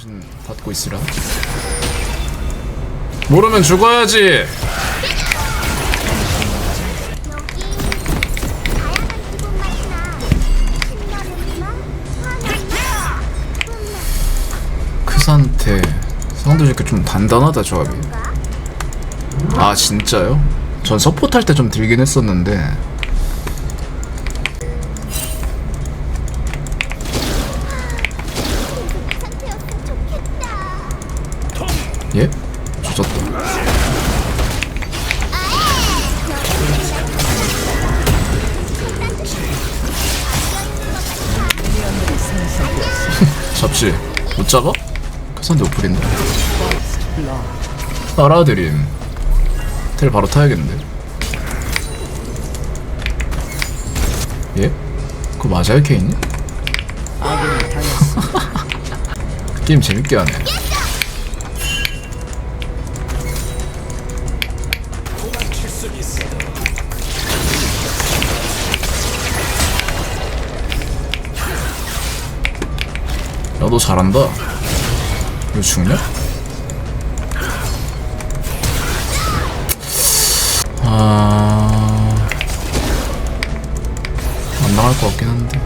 정신 받고 있으라. 모르면 죽어야지. 크산테 상대 이렇게 좀 단단하다 조합이. 아 진짜요? 전 서포트 할 때 좀 들긴 했었는데 예? 조졌다. 잡지 못 잡아? 크산데 오플인데. 빨아들임. 텔 바로 타야겠는데. 예? 그거 맞아요, 케인이? 게임 재밌게 하네. 너 잘한다. 이거 죽냐? 아... 안 나갈 것 같긴 한데.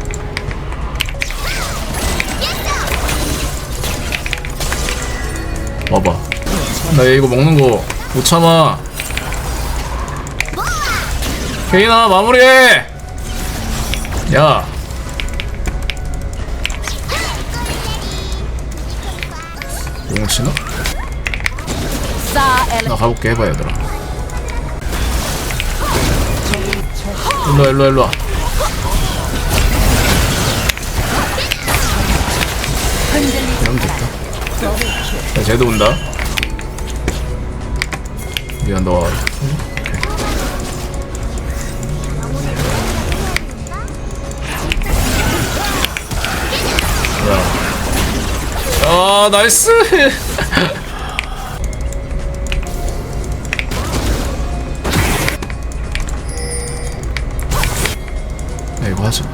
와봐. 나 얘 이거 먹는 거 못 참아. 케이나 마무리해. 야. 용 치나? 나 가볼게 해봐 얘들아. 일로와 일로와 일로와. 이러면 됐다. 야, 쟤도 온다. 미안, 너. 야. 아, 나이스! 야, 이거 하자.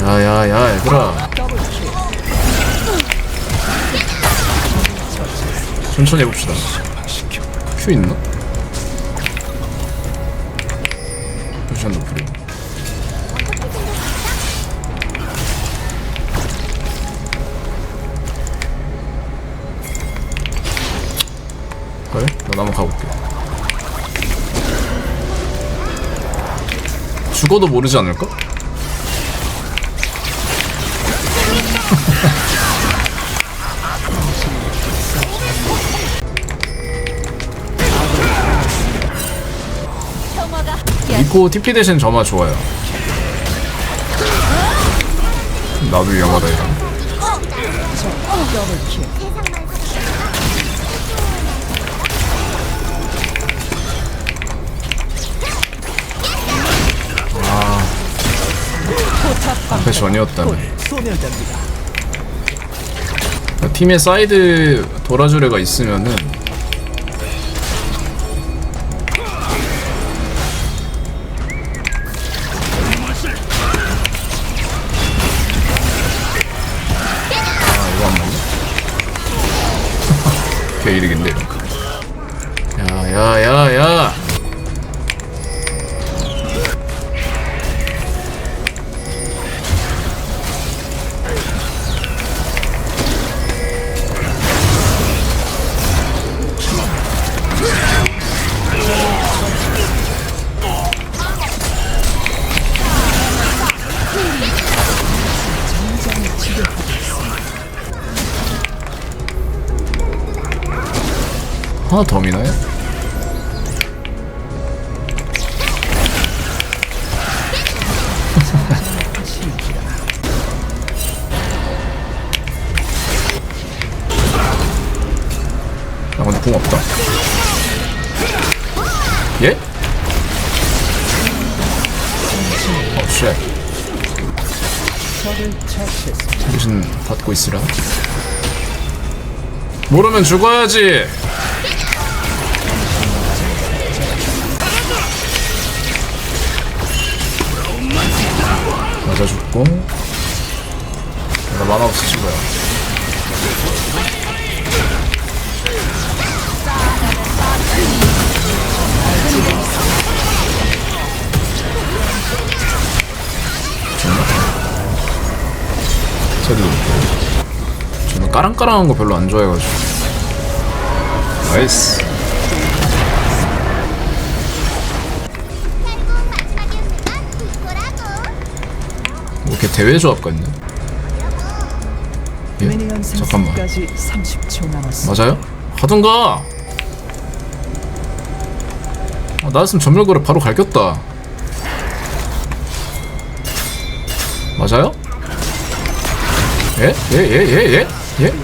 야야야 얘들아 천천히 해봅시다 큐 있나? 포지션 높 그래? 나 한번 가볼게 죽어도 모르지 않을까? 리코 TP 대신 점화 좋아요. 나도 위험하다 이거. 앞에 전이었다네. 팀에 사이드 돌아줄 애가 있으면은 아 거. 야야야야 하나 더 미나요? 나 근데 궁 없다. 예? 어, 쉣. 정신 받고 있으라. 모르면 죽어야지. 맞아 죽고. 나 만화 없으신 거야. 저도 저는 까랑까랑한 거 별로 안 좋아해가지고. 나이스 대회 조합가 있네 예? 잠깐만 생성까지 30초 남았습니다. 맞아요? 하던가 아, 나였으면 전멸거래 바로 갈겼다 맞아요? 예? 예? 예? 예? 예? 예?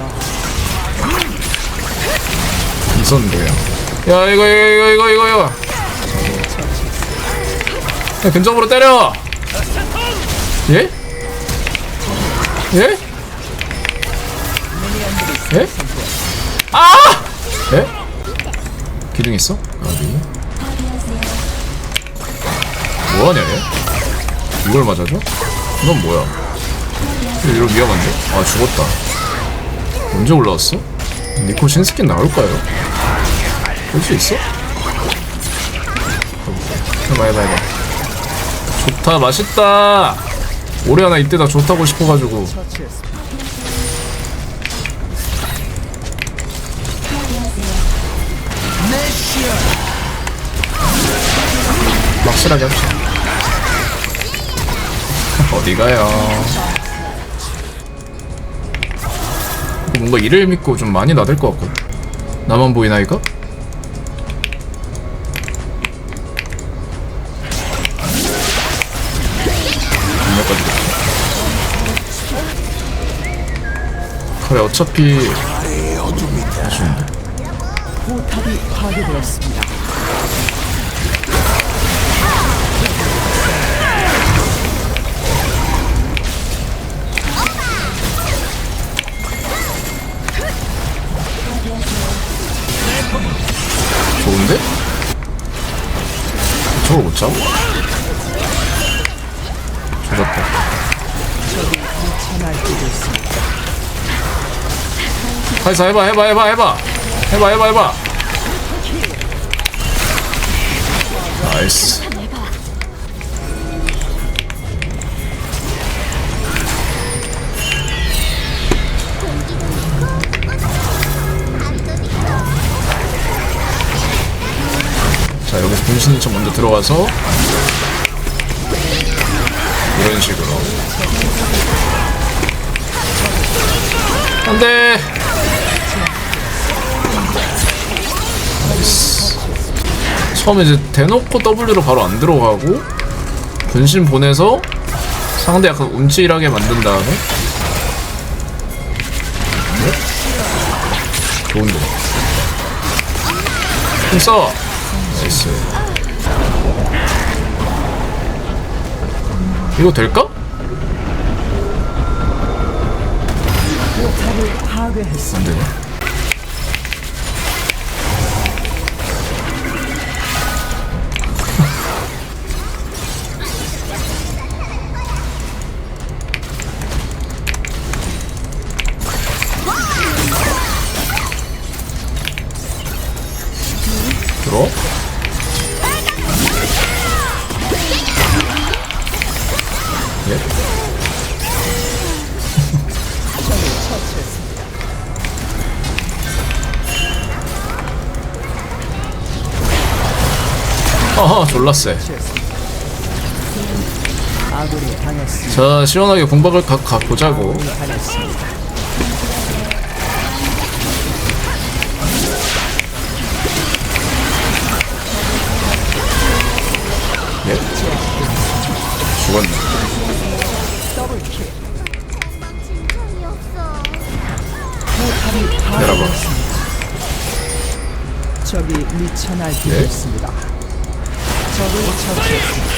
있었는데 그냥 야 이거 이거 이거 이거 이거 야 근접으로 때려 예? 예? 예? 아! 예? 기둥 있어? 어디? 뭐하냐 얘? 이걸 맞아줘? 이건 뭐야? 이거 위험한데? 아 죽었다 언제 올라왔어? 니코 신스킨 나올까요? 볼 수 있어? 해봐 해봐 해봐 좋다 맛있다 하나 이때다 좋다고 싶어가지고. 확실하게 합시다 어디 가요 뭔가 이를 믿고 좀 많이 나댈 것 같거든 나만 보이나 이거? 그래 어차피 포탑이 파괴되었습니다. 좋은데? 저걸 못 잡아? 조졌다 천할 뛰고 있습니다. 카이사 해봐 해봐 해봐 해봐. 해봐 해봐 해봐. 나이스. 자 여기서 분신 척 먼저 들어와서 이런 식으로. 안돼 처음에 이제 대놓고 W로 바로 안 들어가고 분신 보내서 상대 약간 움찔하게 만든 다음에 네? 좋은데 힘 써! 나이스 이거 될까? 포탑을 파괴했습니다. 안 되네 어허 졸라 세. 아군이 당했습니다. 자 시원하게 공박을 가, 가 보자고. 예? 죽었네 더블킬. 내려봐 적이 미쳐 날뛰고 네? 있습니다. 적을 처치했습니다.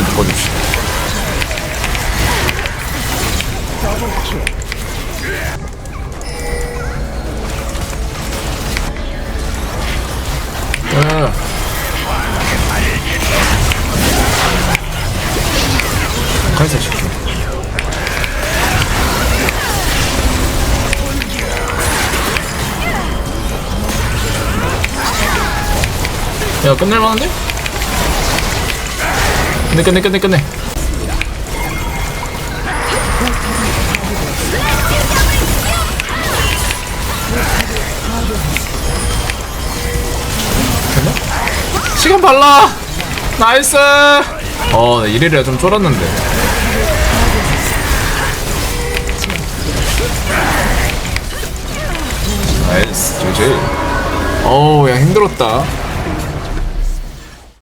좀 죽어줍시다. 아. 야 끝낼만한데? 끝내 끝내 끝내 끝내. 됐나? 시간 발라! 나이스! 어 이래야 좀 쫄았는데. 나이스 GG 어우 야 힘들었다